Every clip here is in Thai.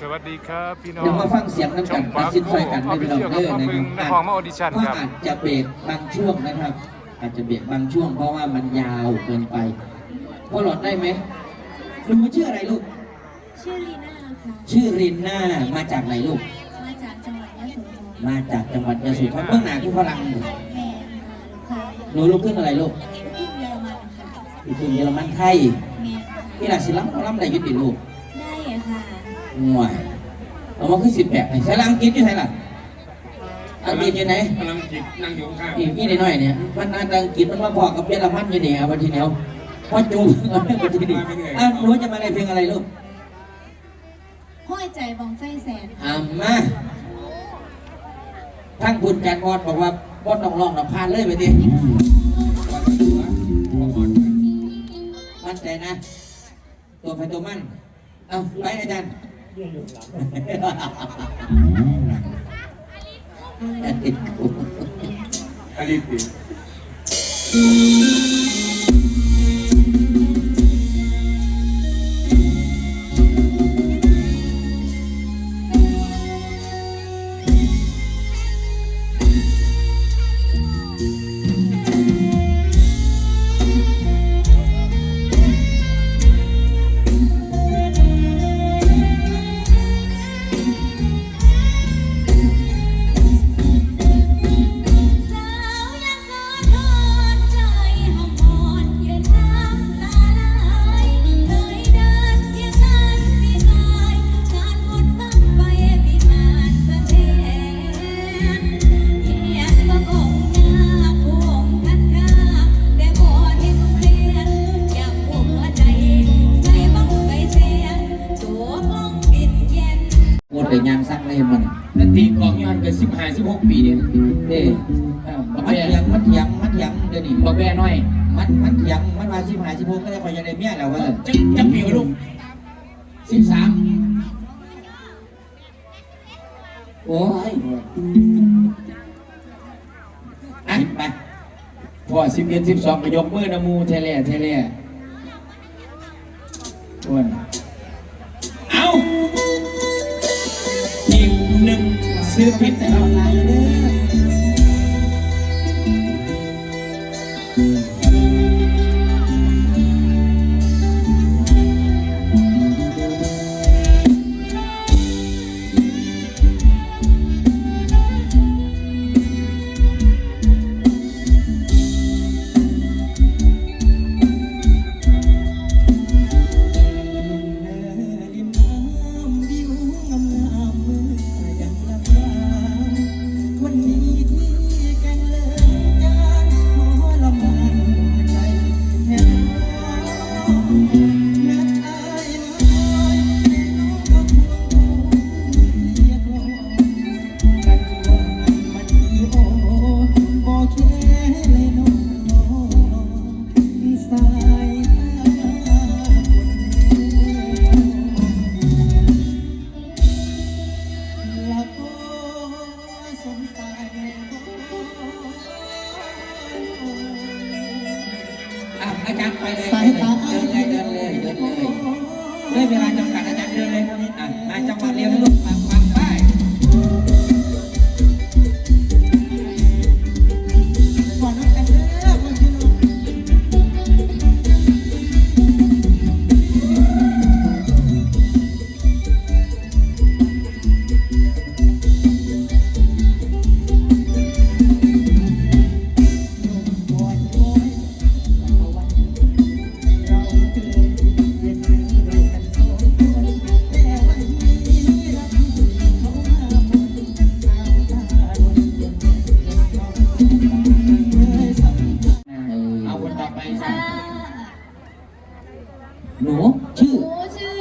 สวัสดีครับพี่น้องเดี๋ยวมาฟังเสียงน้ำช่กัอนงตัปาดกสินโกใจกันเอาไม่ไปเป็นไรเที่ยวเด้กับอมานะบึงคนรับครมาออดิชั่นก็ครับอาจจะเบรกบางช่วงนะครับ อาจจะเบรกบางช่วงเพราะว่ามันยาวเกินไปพอหลอดได้ไหมหนูชื่ออะไรลูก ชื่อลีน่าค่ะ ชื่อรินน่ามาจากไหนลูก มาจากจังหวัดยะโสธรมาจากจังหวัดยะโสธรเบื้องหน้าคือพลังเลยแม่ค่ะหนูลูกขึ้นอะไรลูกลูกเยอรมันค่ะลูกขึ้นเยอรมันไทยแม่ค่ะนี่แหละศิลป์เราล้ำได้ยุติลูกได้ค่ะ ห่วยเอามาขึ้นสิบแปดใส่ลังกินอยู่ไหนล่ะอังกฤษอยู่ไหนกำลังจิตนั่งอยู่ข้างอีกนี่น้อยๆเนี่ยมันน่าจะอังกฤษมันมาพอกับเยอรมันอยู่เนี่ยวันทีเดียวพอจูบกันไม่วันทีเดียวอะรู้จะมาอะไรเพลงอะไรลูกห้อยใจบองไฟแสนอ่ามาทั้งคุณจันทร์วอดบอกว่าบอดต้องลองนับพานเลยไปดิมั่นใจนะ ตัวไปตัวมันเอาไปอาจารย์ ติดกูอลิติส สิบสามโอ้ยอะไปพอสิบเอ็ดสิบสองก็ยกมือนะมูเทเล่เทเล่อ้วนเอาอีกหนึ่งซื้อพิษนะครับวัน หนูชื่อหนูชื่อ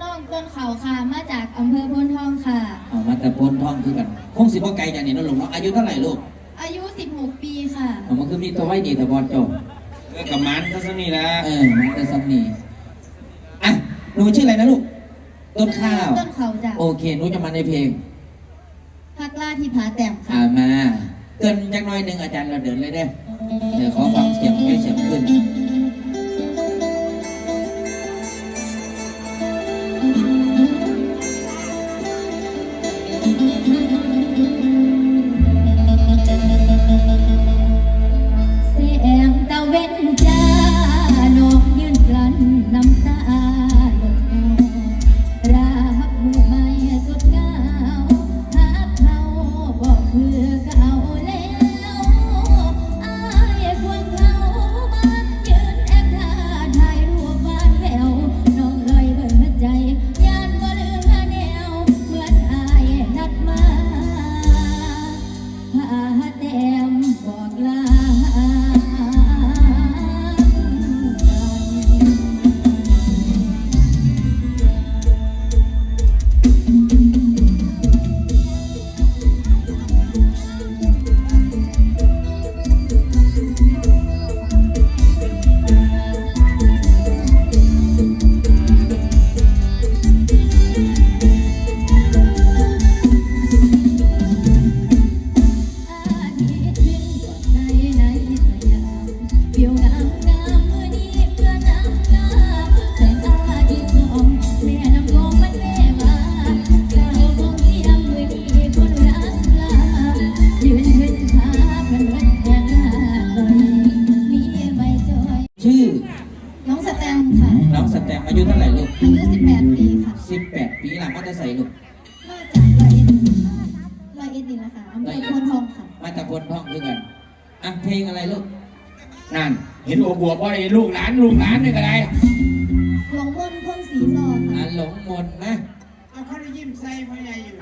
น้องต้นเขาค่ะ มาจากอำเภอพนทองค่ะ เอามาแต่พนท่องคือกันคงสิบ่ไกลจากนี่เนาะลูกเนาะอายุเท่าไหร่ลูกอายุ 16 ปีค่ะ เอามันคือมีตัวไว้ดีแต่บอลจบเออกับมันก็สนี่ละเออมันจะซ้ำนี่อะหนูชื่ออะไรนะลูกต้นข้าว ต้นเขาจ้ะโอเคหนูจะมาในเพลงพักล่าที่ผาแต้มค่ะ อ่ามาเกินจักหน้อยหนึ่งอาจารย์เราเดินเลยเด้อเดี๋ยวขอฟังเสียงให้เสียงขึ้น เห็นโอบวบว่าไอ้ลูกหลานลูกหลานนี่ก็ได้หลวงมนต์คนสีซออะค่ะ หลงมนต์นะ เอาเขาได้ยิ้มใส่พ่อใหญ่อยู่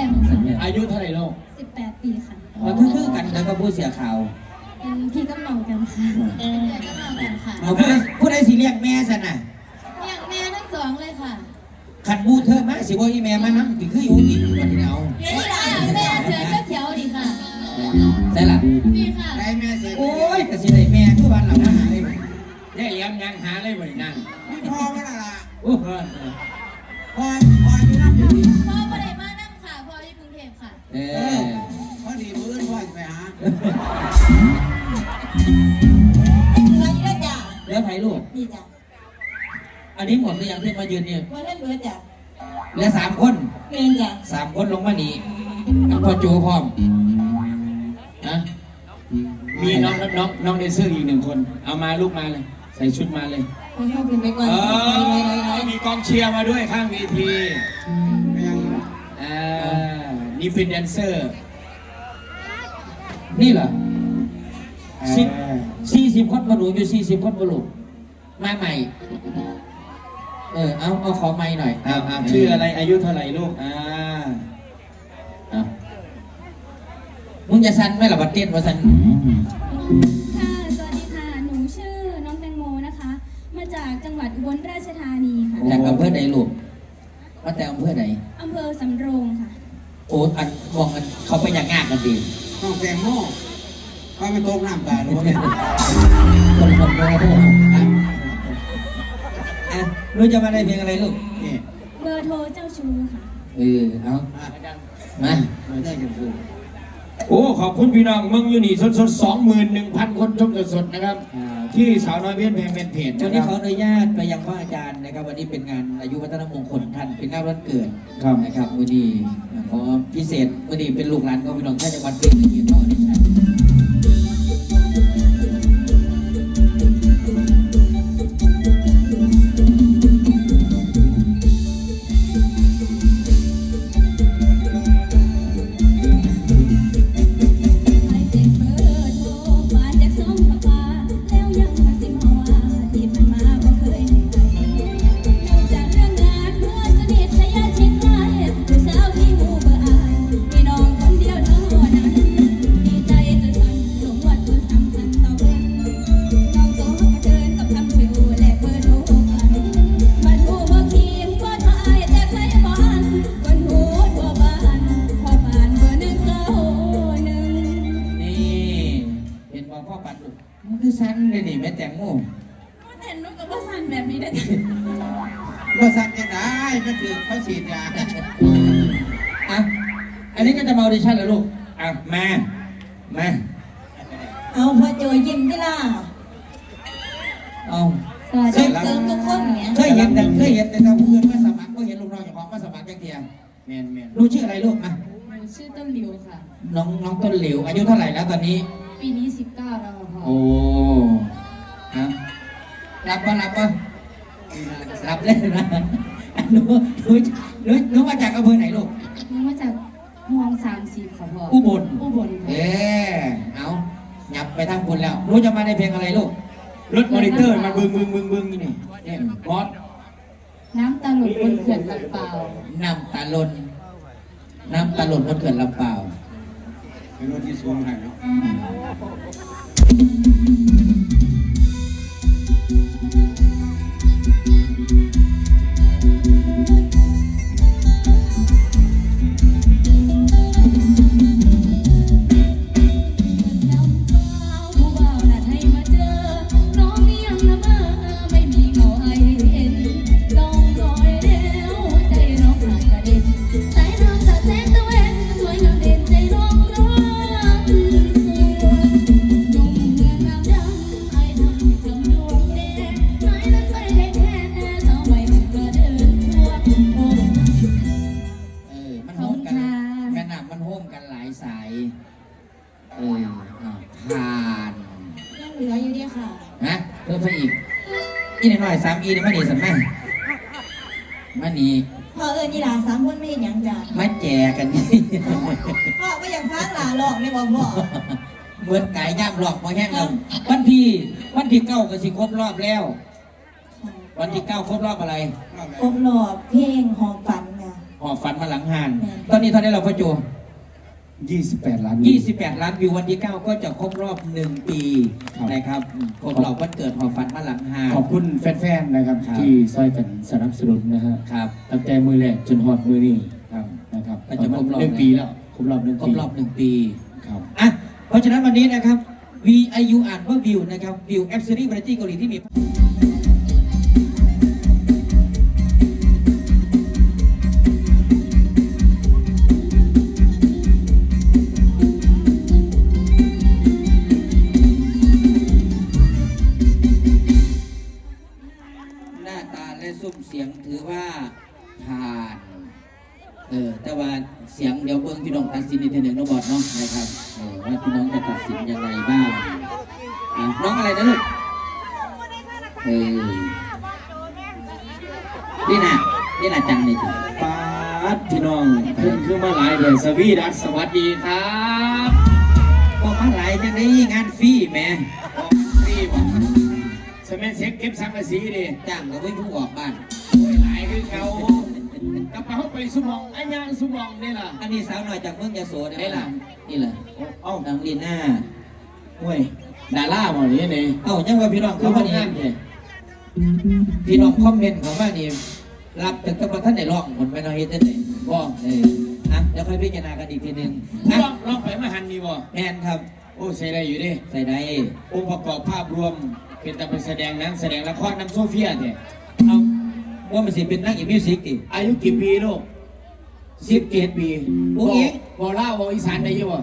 แตมป์บอกสแตมป์ค่ะ อายุเท่าไหร่ลูก18 ปีค่ะมันก็คือกันแล้วก็ผู้เสียข่าวเป็นพี่กำเนากันค่ะเป็นพี่กำเนากันค่ะเอาผู้ใดผู้ใดสิเรียกแม่สันน่ะเรียกแม่ทั้งสองเลยค่ะขันบูเธอมาสิบ่อีแม่มานั่งติคืออยู่อีกวันนี้เอานี่ล่ะแม่เสือเขียวๆดีค่ะใช่ล่ะนี่ค่ะ ได้แม่เสียงโอ้ยกสิได้แม่คือวันหลังมาหาเลยได้เลี้ยงยังหาเลยบ่ได้นั่งนี่พ่อมันอะไรโอ้เออเออพ่อ เอเอออพอดีมื้อพ่อจะไปหาอะไรได้จ้ะแล้วไผลูก นี่จ้ะอันนี้หมดหรือยังที่มายืนเนี่ยว่าเล่นเบิร์ดจ้ะเหลือสามคนเมนจ้ะสามคนลงมานี่อันพอโจพร้อมนะมีน้องน้องน้องเดนเซอร์อีกหนึ่งคน เอามาลูกมาเลย ใส่ชุดมาเลยให้เข้าเป็นไปก่อนเอไหนไหนไหนอมีกองเชียร์มาด้วยข้างเวทีไม่ยังอยู่อ่า นี่เป็นแดนเซอร์ นี่เหรอสิบอ่าสี่สิบคนมาหนูอยู่สี่สิบคนมาลูกมาใหม่ เออ เอาเอาขอไม้หน่อยอ่าอ่าชื่ออะไรอายุเท่าไหร่ลูกอ่าเอามึงจะสั่นไหมล่ะบัดเต้นว่าสั่นค่ะสวัสดีค่ะ หนูชื่อน้องแตงโมนะคะ มาจากจังหวัดอุบลราชธานีค่ะจากอำเภอใดลูกมาแต่อำเภอใดอำเภอสำโรงค่ะ โอ้อันมองกันเขาไปอย่างงากกันดีน้องแตงโมพ่อไม่ตกน้ำตาหรือว่าเนี่ยคนคนโตอะรู้จะมาได้เพลงอะไรลูกนี่เบอร์โทรเจ้าชู้ค่ะ เออเอาอะมาไม่ได้กันคือ โอ้ขอบคุณพี่น้องเมืองอยู่นี่สดสดสองหมื่นหนึ่งพันคนชมสดสดๆนะครับ ที่สาวน้อยเวียนแพงเป็นเพจวันนะนี้คขอรับอนุญาตไปยังพระอาจารย์นะครับ วันนี้เป็นงานอายุวัฒนมงคลท่านเป็นงานวันเกิดครับนะครับวันนี้ขอพิเศษวันนี้เป็นลูกหลานของพี่น้องท่านจังหวัดเพียงหนึ่งเดียวเท่านี้ ก็ว่าสั่นแบบนี้ได้จ้ะบ่สั่นจังได๋มันถือเขาฉีดยาอะอันนี้ก็จะมาออดิชั่นแล้วลูกอะมามาเอาพอโจยิ้มที่ล่ะเอาสวัสส่ดีงเสริมทุกคนเนี่ยเคยเห็นแต่เคยเห็นแต่ทำเพื่อนมาสมัครก็เห็นลูกน้องเจ้าของมาสมัครจังเทียแม่นแม่นรู้ชื่ออะไรลูกอะหนูชื่อต้นหลิวค่ะ น้องน้องต้นหลิวอายุเท่าไหร่แล้วตอนนี้ ปีนี้ 19แล้วค่ะโอ้ฮะรับปะรับปะรับเล่นนะอะหนูหนูหนูหนูมาจากอำเภอไหนลูกหนูมาจากมองสามสิบค่ะพ่ออุบลอุบลเอ๊เอาหยับไปทางคุณแล้วหนูจะมาในเพลงอะไรลูกรถมอนิเตอร์มันบึงบึงบึงบึงนี่เนี่ยบอสน้ำตาหลุดบนเขื่อนลำเปล่าน้ำตาลนน้ำตาลนบนเขื่อนลำเปล่า เป็นรถที่สู อีหน่อยสามอีนี่มาหนีสัมแม่มาหนีพ่อเอิญนี่หลานสามคนไม่เห็นหยังจ้ะมาแจกันนี่พ่อก็อยากฟังหลานหลอกไม่บอกพ่อเหมือนไก่ย่ามหลอกมาแห้งแล้ววันที่วันที่เก้าก็สิครบรอบแล้ว วันที่เก้าครบรอบอะไรครบรอบเพลงหอมฝันค่ะหอบฝันมาหลังหาน ตอนนี้เท่าไหร่เราพ่อโจ 28 ล้าน28 ล้านวิววันที่ 9 ก็จะครบรอบ 1 ปีครับ นะครับอืมครบรอบวันเกิดหอฝันมาหลังหานขอบคุณแฟนๆนะครับครับ ที่ซอยกันสนับสนุนนะฮะครับ ตั้งแต่มือแรกจนฮอดมือนี้ครับนะครับก็จะครบรอบ หนึ่งปีแล้วครบรอบหนึ่งครปีบรอบ 1 ปี ครับ อะ เพราะฉะนั้นวันนี้นะครับ VIU อ่านว่าวิวนะครับวิวแอปซีรีส์บริตี้เกาหลีที่มี พี่น้องตัดสินอีกทีหนึ่งน้องบอดเนาะนะครับว่าพี่น้องจะตัดสินยังไงบ้างน้องอะไรนะลูกเออนี่นะนี่นะจังเลยทีปาพี่น้องเพิ่งคือมาหลายเดือนสวีดัสสวัสดีครับบอกมาหลายจังได้งานฟรีแม่ฟรีบ่สมัยเซ็กเก็บสังกะสีดิจ้างก็ไม่ผู้ออกบ้านหลายคือเขา กลับมาเข้าไปสมองไอ้ยางสมองนี่ล่ะ อันนี้สาวหน่อยจากเมืองยโสได้ไหมล่ะ นี่แหละเอ้าดังลีน่าเว้ยดาราบ่นี่นี่เอ้ายังว่าพี่น้องเขาเขาบ่ว่าได้นี่งานเด้พี่น้องคอมเมนต์เขาว่านี่รับถึงกับว่าท่านไหนร้องหมดไปเนาะเฮ็ดได้ไหนบ่เอออะเดี๋ยวค่อยพิจารณากันอีกทีหนึงลอะองลองไปมาหันนี่บ่แมนครับ โอ้ใส่ได้อยู่ดิใส่ได้องค์ประกอบภาพรวมเป็นแต่ไปแสดงหนังแสดงละครน้ำโซเฟียเนี่ยเอา ว่ามันสิเป็นนักอีมิวสิกดิอายุกี่ปีลูกสิบเจ็ดปีโอ้ยบ่เล่าวบ่อีสานได้อยู่บ่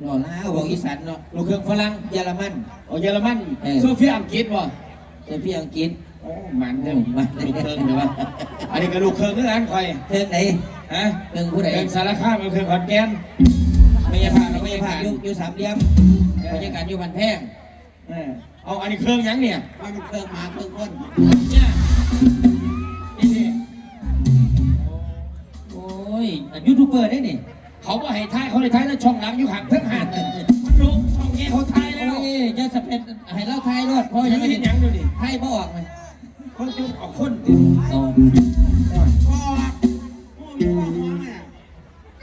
หล่อล้าบอกอีสานเนาะลูกเครื่องฝรั่งเยอรมันโอ้เยอรมันเออโซเฟียอังกฤษบ่แต่พี่อังกฤษโอ้มันเด้อโอ้มันลูกเครื่องเด้อวะอันนี้ก็ลูกเครื่องคือกันคอยเทิงไหนฮะเทิงผู้ใดเครื่องสารคามกับเครื่องขอนแก่นไม่ใช่ผ่านไม่ใช่ผ่านอยู่อยู่สามเหลี่ยมบรรยากาศอยู่บันแพงเออเอาอันนี้เครื่องหยังเนี่ยมันเป็นเครื่องหมาเครื่องคนเนี่ย ยยูทูบเบอร์ได้นี่เขาบ่ให้ท้ายเขาให้ท้ายแล้วช่องหลังอยู่ห่างเพิ่งห่างมันลงช่องนี้เขาท้ายแล้วโอ้ยจะสเปนให้เล่าไทยรอดเพราะยัยังงไม่ไม่เห็เห็นนหยังดูดิไทยบ่ออกเลยคนจุดเอาคนติดโอ้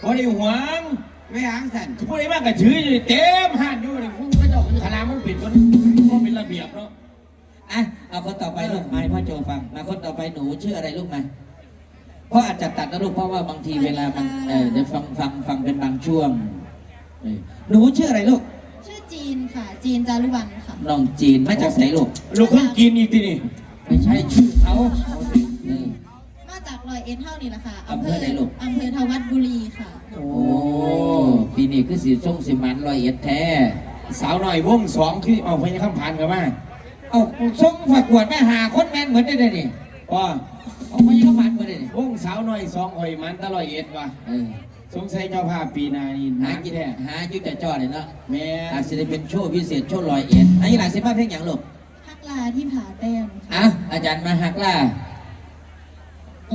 บ่ได้หวงไม่หางสั่นบ่ได้มากกระชืออยู่เต็ม ตัดนะลูกเพราะว่าบางทีเวลามันเออเดี๋ยวฟังฟังฟังเป็นบางช่วงเออหนูชื่ออะไรลูกชื่อจีนค่ะ จีนจารุวรรณค่ะ น้องจีนมาจากไสลูกลูกคนกินอีกทีนี่ไม่ใช่ชื่อเขาเออ มาจากรอยเอ็ดเท่านี้แหละค่ะอำเภอไหนลูก อำเภอทวัดบุรีค่ะ โอ้ปีนี้คือสีส่งสิมันลอยเอ็ดแท้ สาวหน่อยวงสองคือเอาพญาคำผ่านกันมาเอาส่งประกวดแม่หาคนแม่นเหมือนได้เลยนี่ว่า เอาไปยังมันเหมือนได้นี่วงสาวหน่อยสองหอยมันตะลอยเอ็ดว่ะเออสงสัยเจ้าภาพปีหนานี่หาหากิกี่นแท้หาจุดแต่จ่อเลยเนาะแม่อาจจะได้เป็นโชว์พิเศษโชว์ลอยเอ็ดอันนี้หลังสิมาเพลงอย่างลูกฮักลาที่ผาแต้มอะอาจารย์มาหักล่าเ